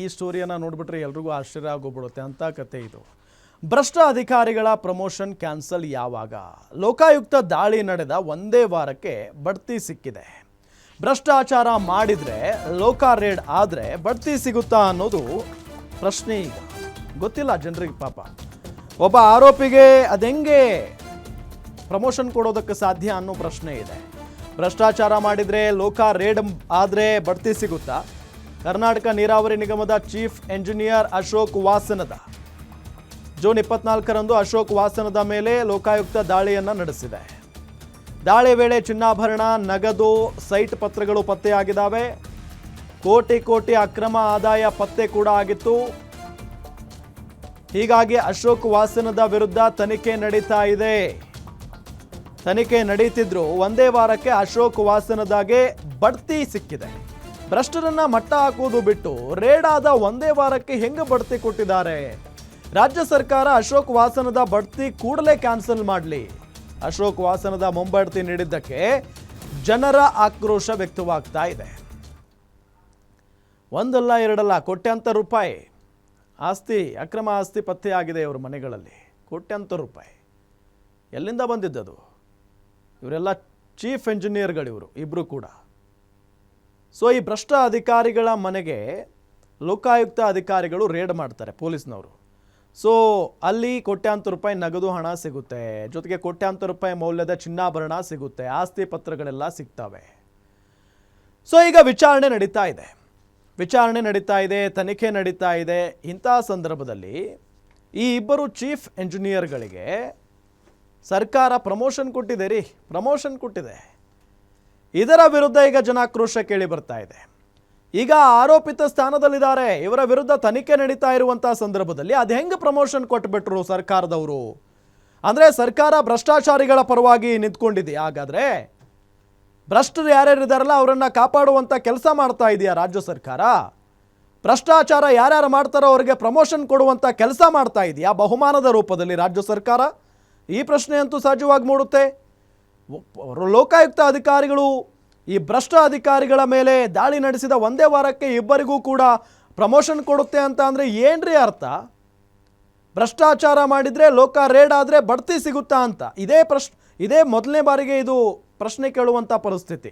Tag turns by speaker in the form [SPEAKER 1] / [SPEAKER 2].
[SPEAKER 1] ಈ ಸ್ಟೋರಿಯನ್ನು ನೋಡಿಬಿಟ್ರೆ ಎಲ್ರಿಗೂ ಆಶ್ಚರ್ಯ ಆಗೋಗ್ಬಿಡುತ್ತೆ ಅಂತ ಕತೆ ಇದು. ಭ್ರಷ್ಟ ಅಧಿಕಾರಿಗಳ ಪ್ರಮೋಷನ್ ಕ್ಯಾನ್ಸಲ್ ಯಾವಾಗ? ಲೋಕಾಯುಕ್ತ ದಾಳಿ ನಡೆದ ಒಂದೇ ವಾರಕ್ಕೆ ಬಡ್ತಿ ಸಿಕ್ಕಿದೆ. ಭ್ರಷ್ಟಾಚಾರ ಮಾಡಿದರೆ ಲೋಕ ರೇಡ್ ಆದರೆ ಬಡ್ತಿ ಸಿಗುತ್ತಾ ಅನ್ನೋದು ಪ್ರಶ್ನೆ ಈಗ. ಗೊತ್ತಿಲ್ಲ ಜನರಿಗೆ ಪಾಪ. ಒಬ್ಬ ಆರೋಪಿಗೆ ಅದೆಂಗೆ ಪ್ರಮೋಷನ್ ಕೊಡೋದಕ್ಕೆ ಸಾಧ್ಯ ಅನ್ನೋ ಪ್ರಶ್ನೆ ಇದೆ. ಭ್ರಷ್ಟಾಚಾರ ಮಾಡಿದರೆ ಲೋಕ ರೇಡ್ ಆದರೆ ಬಡ್ತಿ ಸಿಗುತ್ತಾ? ಕರ್ನಾಟಕ ನೀರಾವರಿ ನಿಗಮದ chief engineer Ashok Vasanad. June ಇಪ್ಪತ್ನಾಲ್ಕರಂದು ಅಶೋಕ್ ವಾಸನದ ಮೇಲೆ ಲೋಕಾಯುಕ್ತ ದಾಳಿಯನ್ನು ನಡೆಸಿದೆ. ದಾಳಿ ವೇಳೆ ಚಿನ್ನಾಭರಣ, ನಗದು, ಸೈಟ್ ಪತ್ರಗಳು ಪತ್ತೆಯಾಗಿದ್ದಾವೆ. ಕೋಟಿ ಕೋಟಿ ಅಕ್ರಮ ಆದಾಯ ಪತ್ತೆ ಕೂಡ ಆಗಿತ್ತು. ಹೀಗಾಗಿ ಅಶೋಕ್ ವಾಸನದ ವಿರುದ್ಧ ತನಿಖೆ ನಡೀತಾ ಇದೆ. ತನಿಖೆ ನಡೀತಿದ್ರು, ಒಂದೇ ವಾರಕ್ಕೆ ಅಶೋಕ್ ವಾಸನದಾಗೆ ಬಡ್ತಿ ಸಿಕ್ಕಿದೆ. ಭ್ರಷ್ಟರನ್ನ ಮಟ್ಟ ಹಾಕುವುದು ಬಿಟ್ಟು ರೇಡ್ ಆದ ಒಂದೇ ವಾರಕ್ಕೆ ಹೆಂಗೆ ಬಡ್ತಿ ಕೊಟ್ಟಿದ್ದಾರೆ? ರಾಜ್ಯ ಸರ್ಕಾರ ಅಶೋಕ್ ವಾಸನದ ಬಡ್ತಿ ಕೂಡಲೇ ಕ್ಯಾನ್ಸಲ್ ಮಾಡಲಿ. ಅಶೋಕ್ ವಾಸನದ ಮುಂಬಡ್ತಿ ನೀಡಿದ್ದಕ್ಕೆ ಜನರ ಆಕ್ರೋಶ ವ್ಯಕ್ತವಾಗ್ತಾ ಇದೆ. ಒಂದಲ್ಲ ಎರಡಲ್ಲ, ಕೋಟ್ಯಂತರ ರೂಪಾಯಿ. ಆಸ್ತಿ, ಅಕ್ರಮ ಆಸ್ತಿ ಪತ್ತೆಯಾಗಿದೆ ಇವ್ರ ಮನೆಗಳಲ್ಲಿ. ಕೋಟ್ಯಂತರ ರೂಪಾಯಿ. ಎಲ್ಲಿಂದ ಬಂದಿದ್ದದು? ಇವರೆಲ್ಲ ಚೀಫ್ ಎಂಜಿನಿಯರ್ಗಳಿವರು ಇಬ್ಬರು ಕೂಡ. ಸೊ ಈ ಭ್ರಷ್ಟ ಅಧಿಕಾರಿಗಳ ಮನೆಗೆ ಲೋಕಾಯುಕ್ತ ಅಧಿಕಾರಿಗಳು ರೇಡ್ ಮಾಡ್ತಾರೆ ಪೊಲೀಸ್ನವರು. ಸೊ ಅಲ್ಲಿ ಕೋಟ್ಯಾಂತರ ರೂಪಾಯಿ ನಗದು ಹಣ ಸಿಗುತ್ತೆ. ಜೊತೆಗೆ ಕೋಟ್ಯಾಂತರ ರೂಪಾಯಿ ಮೌಲ್ಯದ ಚಿನ್ನಾಭರಣ ಸಿಗುತ್ತೆ. ಆಸ್ತಿ ಪತ್ರಗಳೆಲ್ಲ ಸಿಗ್ತವೆ. ಸೊ ಈಗ ವಿಚಾರಣೆ ನಡೀತಾ ಇದೆ. ವಿಚಾರಣೆ ನಡೀತಾ ಇದೆ, ತನಿಖೆ ನಡೀತಾ ಇದೆ. ಇಂಥ ಸಂದರ್ಭದಲ್ಲಿ ಈ ಇಬ್ಬರು ಚೀಫ್ ಎಂಜಿನಿಯರ್ಗಳಿಗೆ ಸರ್ಕಾರ ಪ್ರಮೋಷನ್ ಕೊಟ್ಟಿದೆ ರೀ. ಪ್ರಮೋಷನ್ ಕೊಟ್ಟಿದೆ. ಇದರ ವಿರುದ್ಧ ಈಗ ಜನಾಕ್ರೋಶ ಕೇಳಿ ಬರ್ತಾ ಇದೆ. ಈಗ ಆರೋಪಿತ ಸ್ಥಾನದಲ್ಲಿದ್ದಾರೆ. ಇವರ ವಿರುದ್ಧ ತನಿಖೆ ನಡೀತಾ ಇರುವಂತಹ ಸಂದರ್ಭದಲ್ಲಿ ಅದು ಹೆಂಗೆ ಪ್ರಮೋಷನ್ ಕೊಟ್ಬಿಟ್ರು ಸರ್ಕಾರದವರು? ಅಂದರೆ ಸರ್ಕಾರ ಭ್ರಷ್ಟಾಚಾರಿಗಳ ಪರವಾಗಿ ನಿಂತ್ಕೊಂಡಿದೆ. ಹಾಗಾದ್ರೆ ಭ್ರಷ್ಟರು ಯಾರ್ಯಾರಿದ್ದಾರಲ್ಲ ಅವರನ್ನು ಕಾಪಾಡುವಂಥ ಕೆಲಸ ಮಾಡ್ತಾ ಇದೆಯಾ ರಾಜ್ಯ ಸರ್ಕಾರ? ಭ್ರಷ್ಟಾಚಾರ ಯಾರ್ಯಾರು ಮಾಡ್ತಾರೋ ಅವರಿಗೆ ಪ್ರಮೋಷನ್ ಕೊಡುವಂಥ ಕೆಲಸ ಮಾಡ್ತಾ ಇದೆಯಾ ಬಹುಮಾನದ ರೂಪದಲ್ಲಿ ರಾಜ್ಯ ಸರ್ಕಾರ? ಈ ಪ್ರಶ್ನೆಯಂತೂ ಸಹಜವಾಗಿ ಮೂಡುತ್ತೆ. ಲೋಕಾಯುಕ್ತ ಅಧಿಕಾರಿಗಳು, ಈ ಭ್ರಷ್ಟ ಅಧಿಕಾರಿಗಳ ಮೇಲೆ ದಾಳಿ ನಡೆಸಿದ ಒಂದೇ ವಾರಕ್ಕೆ ಇಬ್ಬರಿಗೂ ಕೂಡ ಪ್ರಮೋಷನ್ ಕೊಡುತ್ತೆ ಅಂತ ಅಂದರೆ ಏನ್ರಿ ಅರ್ಥ? ಭ್ರಷ್ಟಾಚಾರ ಮಾಡಿದರೆ ಲೋಕ ರೇಡ್ ಆದರೆ ಬಡ್ತಿ ಸಿಗುತ್ತಾ ಅಂತ. ಇದೇ ಪ್ರಶ್, ಇದೇ ಮೊದಲನೇ ಬಾರಿಗೆ ಇದು ಪ್ರಶ್ನೆ ಕೇಳುವಂಥ ಪರಿಸ್ಥಿತಿ.